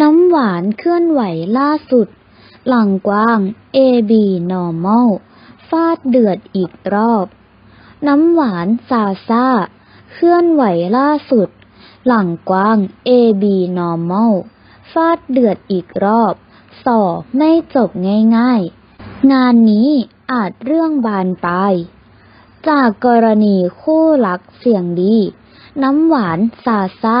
น้ำหวานเคลื่อนไหวล่าสุด หลังกว้าง AB normal ฟาดเดือดอีกรอบ น้ำหวานซาซาเคลื่อนไหวล่าสุด หลังกว้าง AB normal ฟาดเดือดอีกรอบ สอไม่จบง่ายๆ งานนี้อาจเรื่องบานปลายจากกรณีคู่รักเสียงดี น้ำหวานซาซา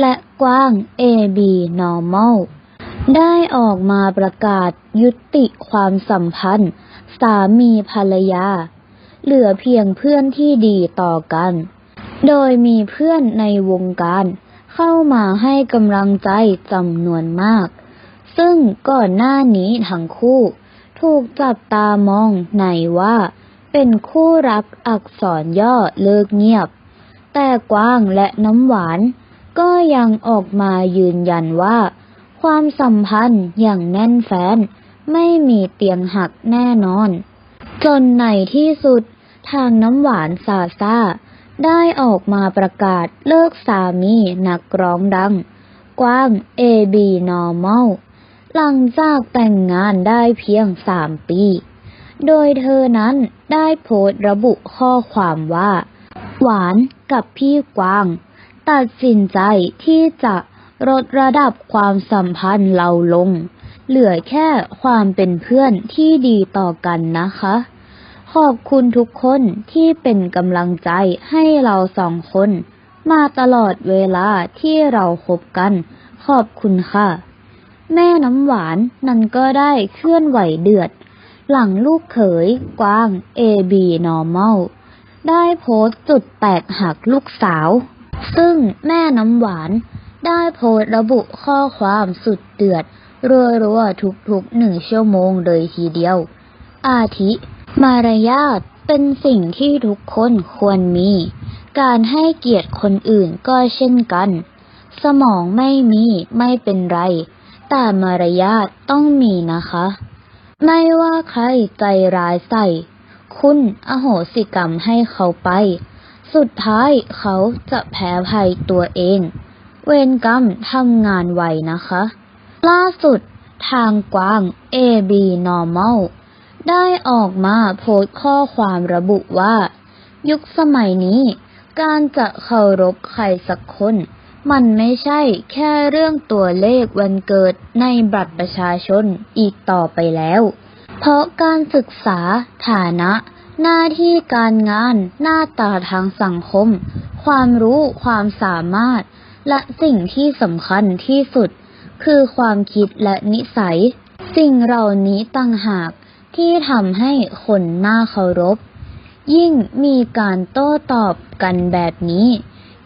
และกว้าง AB normal ได้ออกมาประกาศยุติความสัมพันธ์ สามีภรรยา เหลือเพียงเพื่อนที่ดีต่อกัน โดยมีเพื่อนในวงการ เข้ามาให้กำลังใจจำนวนมาก ซึ่งก่อนหน้านี้ทั้งคู่ ถูกจับตามองในว่า เป็นคู่รักอักษรย่อเลิกเงียบ แต่กว้างและน้ำหวาน ก็ยังออกมายืนยันว่า ความสัมพันธ์อย่างแน่นแฟ้น ไม่มีเตียงหักแน่นอน จนในที่สุดทางน้ำหวานซาซาได้ออกมาประกาศเลิกสามีนักร้องดัง กว้าง AB Normal หลังจากแต่งงานได้เพียงสามปี โดยเธอนั้นได้โพสต์ระบุข้อความว่า หวานกับพี่กวาง ตัดสินใจที่จะลดระดับความสัมพันธ์เราลง เหลือแค่ความเป็นเพื่อนที่ดีต่อกันนะคะ ขอบคุณทุกคนที่เป็นกำลังใจให้เราสองคน มาตลอดเวลาที่เราคบกัน ขอบคุณค่ะ แม่น้ำหวานนั้นก็ได้เคลื่อนไหวเดือด หลังลูกเขยกว้าง AB normal ได้โพสต์จุดแตกหักลูกสาว ซึ่งแม่น้ำหวาน ได้โพสระบุข้อความสุดเดือดรัวๆทุกๆหนึ่งชั่วโมงเลยทีเดียว อาทิ มารยาทเป็นสิ่งที่ทุกคนควรมี การให้เกียรติคนอื่นก็เช่นกัน สมองไม่มีไม่เป็นไร แต่มารยาทต้องมีนะคะ ไม่ว่าใครใจร้ายใส่ คุณอโหสิกรรมให้เขาไป สุดท้ายเขาจะแพ้ภัยตัวเอง เวรกรรมทำงานไวนะคะ ล่าสุดทางกว้าง AB Normal ได้ออกมาโพสต์ข้อความระบุว่า ยุคสมัยนี้ การจะเคารพใครสักคน มันไม่ใช่แค่เรื่องตัวเลขวันเกิดในบัตรประชาชนอีกต่อไปแล้ว เพราะการศึกษาฐานะ หน้าที่การงาน หน้าตาทางสังคม ความรู้ ความสามารถ และสิ่งที่สำคัญที่สุด คือความคิดและนิสัย สิ่งเหล่านี้ต่างหากที่ทำให้คนน่าเคารพ ยิ่งมีการโต้ตอบกันแบบนี้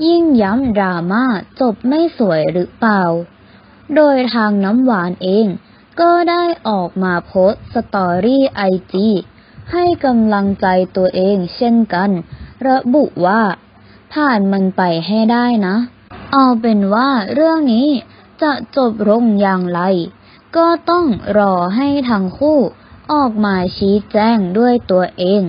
ยิ่งย้ำดราม่าจบไม่สวยหรือเปล่า โดยทางน้ำหวานเอง ก็ได้ออกมาโพสต์สตอรี่ไอจี ให้กำลังใจตัวเองเช่นกัน ระบุว่า ผ่านมันไปให้ได้นะ เอาเป็นว่าเรื่องนี้จะจบลงอย่างไร ก็ต้องรอให้ทั้งคู่ออกมาชี้แจงด้วยตัวเอง